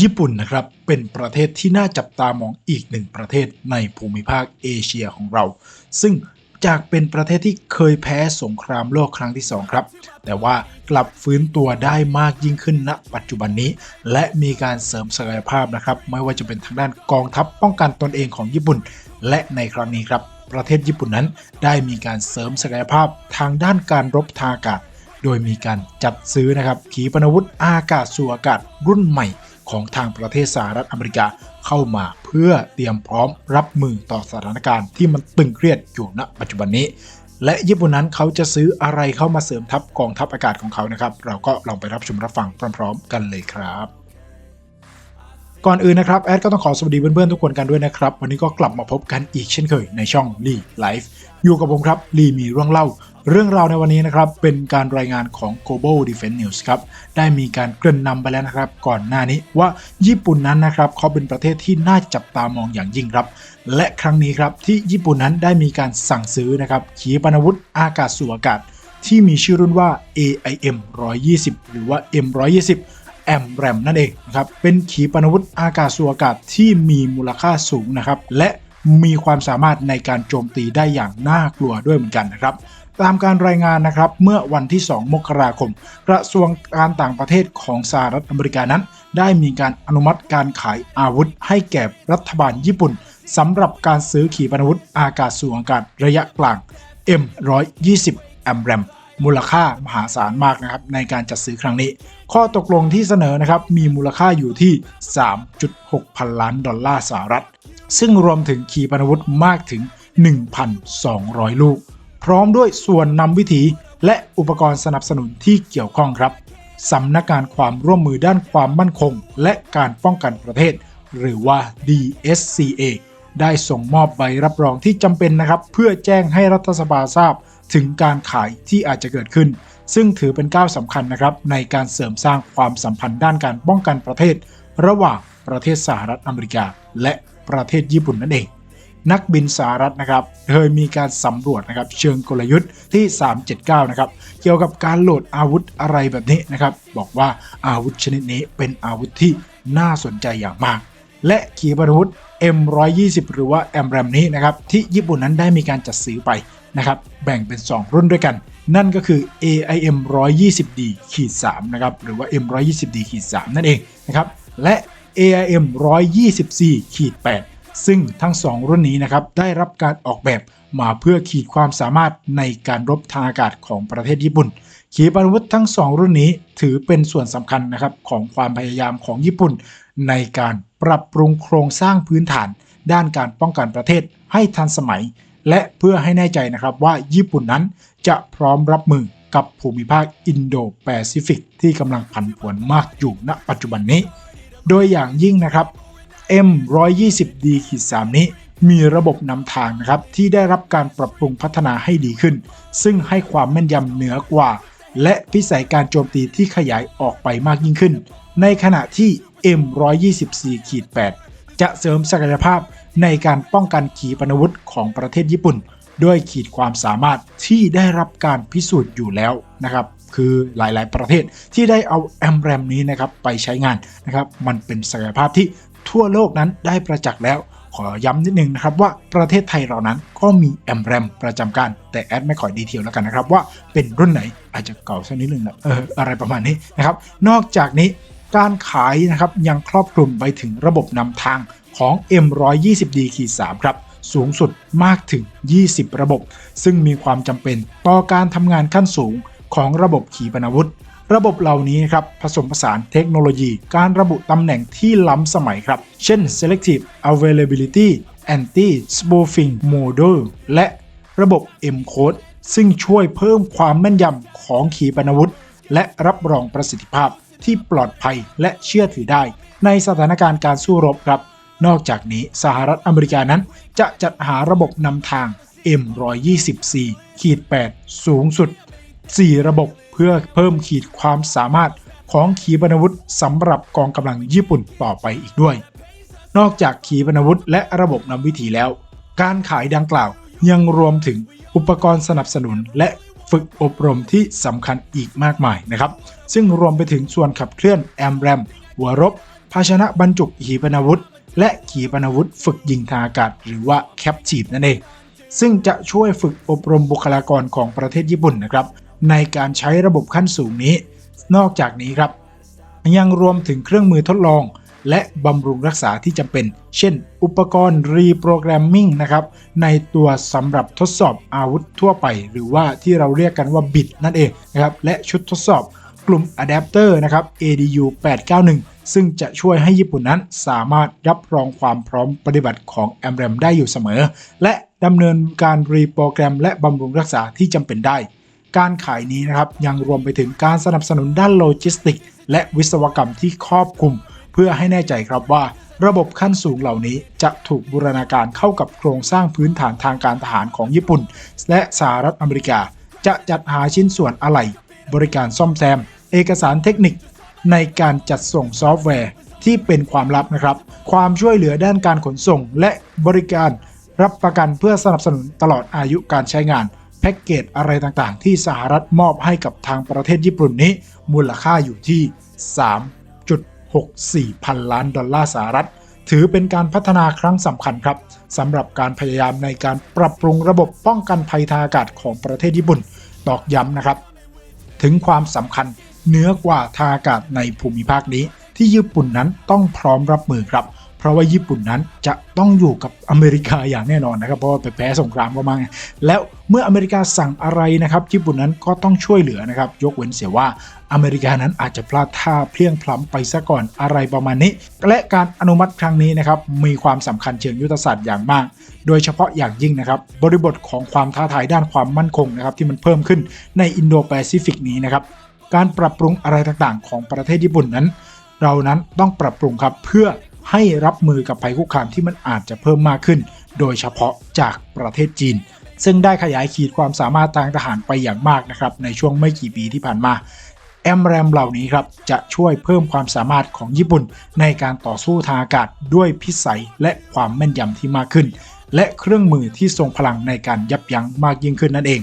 ญี่ปุ่นนะครับเป็นประเทศที่น่าจับตามองอีกหนึ่งประเทศในภูมิภาคเอเชียของเรา ซึ่งจากเป็นประเทศที่เคยแพ้สงครามโลกครั้งที่สองครับ แต่ว่ากลับฟื้นตัวได้มากยิ่งขึ้นณ ปัจจุบันนี้ และมีการเสริมศักยภาพนะครับ ไม่ว่าจะเป็นทางด้านกองทัพป้องกันตนเองของญี่ปุ่น และในครั้งนี้ครับ ประเทศญี่ปุ่นนั้นได้มีการเสริมศักยภาพทางด้านการรบทางอากาศ โดยมีการจัดซื้อนะครับขีปนาวุธอากาศสู่อากาศรุ่นใหม่ ของทางประเทศสหรัฐอเมริกาเข้ามาเพื่อเตรียมพร้อมรับมือต่อสถานการณ์ที่มันตึงเครียดอยู่ณปัจจุบันนี้ และญี่ปุ่นนั้นเขาจะซื้ออะไรเข้ามาเสริมทัพกองทัพอากาศของเขานะครับ เราก็ลองไปรับชมรับฟังพร้อม ๆ กันเลยครับก่อนอื่นนะครับแอดก็ต้องขอสวัสดีเพื่อนๆทุกคนกันด้วยนะครับ วันนี้ก็กลับมาพบกันอีกเช่นเคยในช่องลีไลฟ์อยู่กับผมครับลีมีเรื่องเล่า เรื่องราวในวันนี้นะครับเป็นการรายงานของ Global Defense News ครับได้มีการเกริ่นนำไปแล้วนะครับ ก่อนหน้านี้ว่าญี่ปุ่นนั้นนะครับเขาเป็นประเทศที่น่าจับตามองอย่างยิ่งครับ และครั้งนี้ครับที่ญี่ปุ่นนั้นได้มีการสั่งซื้อนะครับขีปนาวุธอากาศสู่อากาศ ที่มีชื่อรุ่นว่า AIM 120 หรือว่า M 120แอมแรมนั่นเองนะครับ เป็นขีปนาวุธอากาศสู่อากาศที่มีมูลค่าสูงนะครับ และมีความสามารถในการโจมตีได้อย่างน่ากลัวด้วยเหมือนกันนะครับ ตามการรายงานนะครับเมื่อวันที่ 2 มกราคม กระทรวงการต่างประเทศของสหรัฐอเมริกานั้น ได้มีการอนุมัติการขายอาวุธให้แก่รัฐบาลญี่ปุ่นสำหรับการซื้อขีปนาวุธอากาศสู่อากาศระยะกลาง M120 แอมแรมมูลค่ามหาศาลมากนะครับในการจัดซื้อครั้งนี้ ข้อตกลงที่เสนอนะครับมีมูลค่าอยู่ที่ 3.6 พันล้านดอลลาร์สหรัฐ ซึ่งรวมถึงขีปนาวุธมากถึง 1,200 ลูก พร้อมด้วยส่วนนำวิธีและอุปกรณ์สนับสนุนที่เกี่ยวข้องครับสำนักงานความร่วมมือด้านความมั่นคง และการป้องกันประเทศ หรือว่า DSCA ได้ส่งมอบใบรับรองที่จำเป็นนะครับ เพื่อแจ้งให้รัฐสภาทราบถึงการขายที่อาจจะเกิดขึ้น ซึ่งถือเป็นก้าวสำคัญนะครับ ในการเสริมสร้างความสัมพันธ์ด้านการป้องกันประเทศ ระหว่างประเทศสหรัฐอเมริกา และประเทศญี่ปุ่นนั่นเอง นักบินสหรัฐนะครับเคยมีการสำรวจนะครับเชิงกลยุทธ์ที่ 379 นะครับเกี่ยวกับการโหลดอาวุธอะไรแบบนี้นะครับ บอกว่าอาวุธชนิดนี้เป็นอาวุธที่น่าสนใจอย่างมาก และขีปนาวุธ M120 หรือว่า M RAM นี้นะครับที่ญี่ปุ่นนั้นได้มีการจัดซื้อไปนะครับแบ่งเป็น 2 รุ่นด้วยกัน นั่นก็คือ AIM 120D ขีด3นะครับหรือว่า M 120D ขีด3นั่นเองนะครับและ AIM 124ขีด8 ซึ่งทั้ง 2 รุ่นนี้นะครับได้รับการออกแบบมาเพื่อขีดความสามารถในการรบทางอากาศของประเทศญี่ปุ่น ขีปนาวุธทั้ง 2 รุ่นนี้ถือเป็นส่วนสำคัญนะครับของความพยายามของญี่ปุ่น ในการปรับปรุงโครงสร้างพื้นฐาน ด้านการป้องกันประเทศให้ทันสมัย และเพื่อให้แน่ใจนะครับว่าญี่ปุ่นนั้นจะพร้อมรับมือกับภูมิภาคอินโดแปซิฟิกที่กำลังผันผวนมากอยู่ณปัจจุบันนี้ โดยอย่างยิ่งนะครับ M120D ขีด3นี้ มีระบบนำทางนะครับที่ได้รับการปรับปรุงพัฒนาให้ดีขึ้น ซึ่งให้ความแม่นยำเหนือกว่า และพิสัยการโจมตีที่ขยายออกไปมากยิ่งขึ้น ในขณะที่ M124 ขีด8จะเสริมศักยภาพในการป้องกันขีปนาวุธของประเทศญี่ปุ่น ด้วยขีดความสามารถที่ได้รับการพิสูจน์อยู่แล้วนะครับคือหลาย ๆ ประเทศที่ได้เอาแอมแรมนี้นะครับไปใช้งานนะครับ มันเป็นศักยภาพที่ ทั่วโลกนั้นได้ประจักษ์แล้ว ขอย้ำนิดนึงนะครับว่าประเทศไทยเรานั้นก็มีแอมแรมประจำการ แต่แอดไม่ขอดีเทลแล้วกันนะครับว่าเป็นรุ่นไหนอาจจะเก่าสักนิดนึงนะเอออะไรประมาณนี้นะครับ นอกจากนี้การขายนะครับยังครอบคลุมไปถึงระบบนำทางของ M120D 3ครับสูงสุดมากถึง 20 ระบบ ซึ่งมีความจำเป็นต่อการทำงานขั้นสูงของระบบขีปนาวุธ ระบบเหล่านี้ครับผสมผสานเทคโนโลยี การระบุตำแหน่งที่ล้ำสมัยครับ เช่น selective availability anti spoofing module และระบบ M code ซึ่งช่วยเพิ่มความแม่นยำของขีปนาวุธ และรับรองประสิทธิภาพที่ปลอดภัยและเชื่อถือได้ ในสถานการณ์การสู้รบครับ นอกจากนี้สหรัฐอเมริกานั้น จะจัดหาระบบนำทาง M124 ขีด8สูงสุด 4 ระบบ พื่อเพิ่มขีดความสามารถของขีปนาวุธสำหรับกองกำลังญี่ปุ่นต่อไปอีกด้วย นอกจากขีปนาวุธและระบบนำวิถีแล้ว การขายดังกล่าวยังรวมถึงอุปกรณ์สนับสนุนและฝึกอบรมที่สำคัญอีกมากมายนะครับ ซึ่งรวมไปถึงส่วนขับเคลื่อนแอมแรมหัวรบ ภาชนะบรรจุขีปนาวุธ และขีปนาวุธฝึกยิงทางอากาศ หรือว่าแคปทีฟนั่นเองซึ่งจะช่วยฝึกอบรมบุคลากรของประเทศญี่ปุ่นนะครับ ในการใช้ระบบขั้นสูงนี้ นอกจากนี้ครับ ยังรวมถึงเครื่องมือทดลอง และบำรุงรักษาที่จำเป็น เช่น อุปกรณ์รีโปรแกรมมิ่งนะครับ ในตัวสำหรับทดสอบอาวุธทั่วไป หรือว่าที่เราเรียกกันว่าบิดนั่นเองนะครับ และชุดทดสอบกลุ่มอะแดปเตอร์นะครับ ADU 891 ซึ่งจะช่วยให้ญี่ปุ่นนั้นสามารถรับรองความพร้อมปฏิบัติของ a m r a m ได้อยู่เสมอ และดำเนินการรีโปรแกรมและบำรุงรักษาที่จำเป็นได้ การขายนี้นะครับยังรวมไปถึงการสนับสนุนด้านโลจิสติก และวิศวกรรมที่ครอบคลุม เพื่อให้แน่ใจครับว่า ระบบขั้นสูงเหล่านี้จะถูกบูรณาการเข้ากับโครงสร้างพื้นฐานทางการทหารของญี่ปุ่น และสหรัฐอเมริกา จะจัดหาชิ้นส่วนอะไหล่บริการซ่อมแซม เอกสารเทคนิค ในการจัดส่งซอฟต์แวร์ที่เป็นความลับนะครับ ความช่วยเหลือด้านการขนส่งและบริการรับประกันเพื่อสนับสนุนตลอดอายุการใช้งาน แพ็กเกจอะไรต่างๆ ที่สหรัฐมอบให้กับทางประเทศญี่ปุ่นนี้ มูลค่าอยู่ที่ 3.64 พันล้านดอลลาร์สหรัฐ ถือเป็นการพัฒนาครั้งสำคัญครับสำหรับการพยายามในการปรับปรุงระบบป้องกันภัยทางอากาศของประเทศญี่ปุ่นตอกย้ำนะครับ ถึงความสำคัญเหนือกว่าทางอากาศในภูมิภาคนี้ ที่ญี่ปุ่นนั้นต้องพร้อมรับมือครับ เพราะว่าญี่ปุ่นนั้นจะต้องอยู่กับอเมริกาอย่างแน่นอนนะครับเพราะว่าไปแพ้สงครามก็มาไงแล้วเมื่ออเมริกาสั่งอะไรนะครับ ญี่ปุ่นนั้นก็ต้องช่วยเหลือนะครับ ยกเว้นเสียว่าอเมริกานั้นอาจจะพลาดท่าเพลียงพล้ำไปซะก่อนอะไรประมาณนี้ และการอนุมัติครั้งนี้นะครับมีความสำคัญเชิงยุทธศาสตร์อย่างมาก โดยเฉพาะอย่างยิ่งนะครับบริบทของความท้าทายด้านความมั่นคงนะครับที่มันเพิ่มขึ้นในอินโดแปซิฟิกนี้นะครับการปรับปรุงอะไรต่างๆ ของประเทศญี่ปุ่นนั้น เรานั้นต้องปรับปรุงครับเพื่อ ให้รับมือกับภัยคุกคามที่มันอาจจะเพิ่มมากขึ้น โดยเฉพาะจากประเทศจีน ซึ่งได้ขยายขีดความสามารถทางทหารไปอย่างมากนะครับในช่วงไม่กี่ปีที่ผ่านมาแอมแรมเหล่านี้ครับจะช่วยเพิ่มความสามารถของญี่ปุ่น ในการต่อสู้ทางอากาศด้วยพิสัยและความแม่นยำที่มากขึ้น และเครื่องมือที่ทรงพลังในการยับยั้งมากยิ่งขึ้นนั่นเอง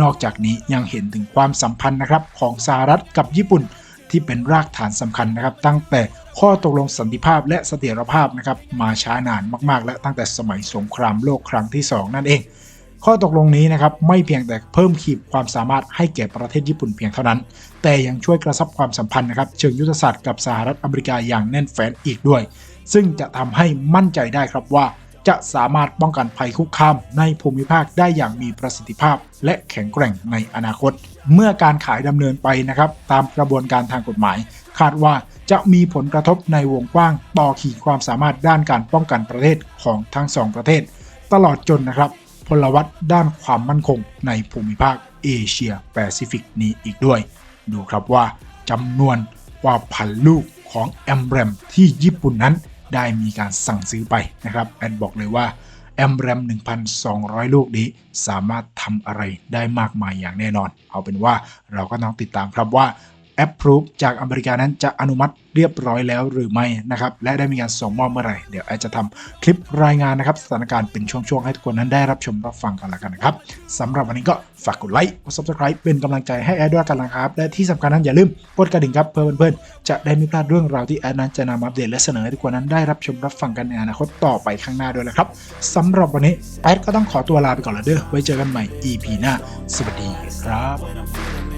นอกจากนี้ยังเห็นถึงความสัมพันธ์นะครับของสหรัฐกับญี่ปุ่น ที่เป็นรากฐานสำคัญนะครับ ตั้งแต่ข้อตกลงสันติภาพและเสถียรภาพนะครับมาช้านานมากๆ และตั้งแต่สมัยสงครามโลกครั้งที่ 2 นั่นเอง ข้อตกลงนี้นะครับไม่เพียงแต่เพิ่มขีดความสามารถให้แก่ประเทศญี่ปุ่นเพียงเท่านั้น แต่ยังช่วยกระชับความสัมพันธ์นะครับเชิงยุทธศาสตร์กับสหรัฐอเมริกาอย่างแน่นแฟ้นอีกด้วย ซึ่งจะทำให้มั่นใจได้ครับว่า จะสามารถป้องกันภัยคุกคามในภูมิภาคได้อย่างมีประสิทธิภาพ และแข็งแกร่งในอนาคต เมื่อการขายดำเนินไปนะครับตามกระบวนการทางกฎหมาย คาดว่าจะมีผลกระทบในวงกว้าง ต่อขีดความสามารถด้านการป้องกันประเทศของทั้งสองประเทศ ตลอดจนนะครับ พลวัตด้านความมั่นคงในภูมิภาคเอเชียแปซิฟิกนี้อีกด้วย ดูครับว่าจำนวนกว่าพันลูกของแอมแรมที่ญี่ปุ่นนั้น ได้มีการสั่งซื้อไปนะครับแอนบอกเลยว่าแอมแรม 1,200 ลูกนี้สามารถทำอะไรได้มากมายอย่างแน่นอน เอาเป็นว่าเราก็ต้องติดตามครับว่า แอปพรูฟจากอเมริกานั้นจะอนุมัติเรียบร้อยแล้วหรือไม่นะครับ และได้มีการส่งมอบเมื่อไหร่ เดี๋ยวแอดจะทำคลิปรายงานนะครับ สถานการณ์เป็นช่วง ๆ ให้ทุกคนนั้นได้รับชมรับฟังกันละกันนะครับสำหรับวันนี้ก็ฝากกดไลค์กด subscribe เป็นกำลังใจให้แอดด้วยกันนะครับ และที่สำคัญนั้นอย่าลืมกดกระดิ่งครับเพื่อเพื่อนๆจะได้ไม่พลาดเรื่องราวที่แอดนั้นจะนำมาอัปเดตและเสนอให้ทุกคนนั้นได้รับชมรับฟังกันในอนาคตต่อไปข้างหน้าด้วยนะครับสำหรับวันนี้แอดก็ต้องขอตัวลาไปก่อนแล้วเด้อไว้เจอกันใหม่ EP หน้า สวัสดีครับ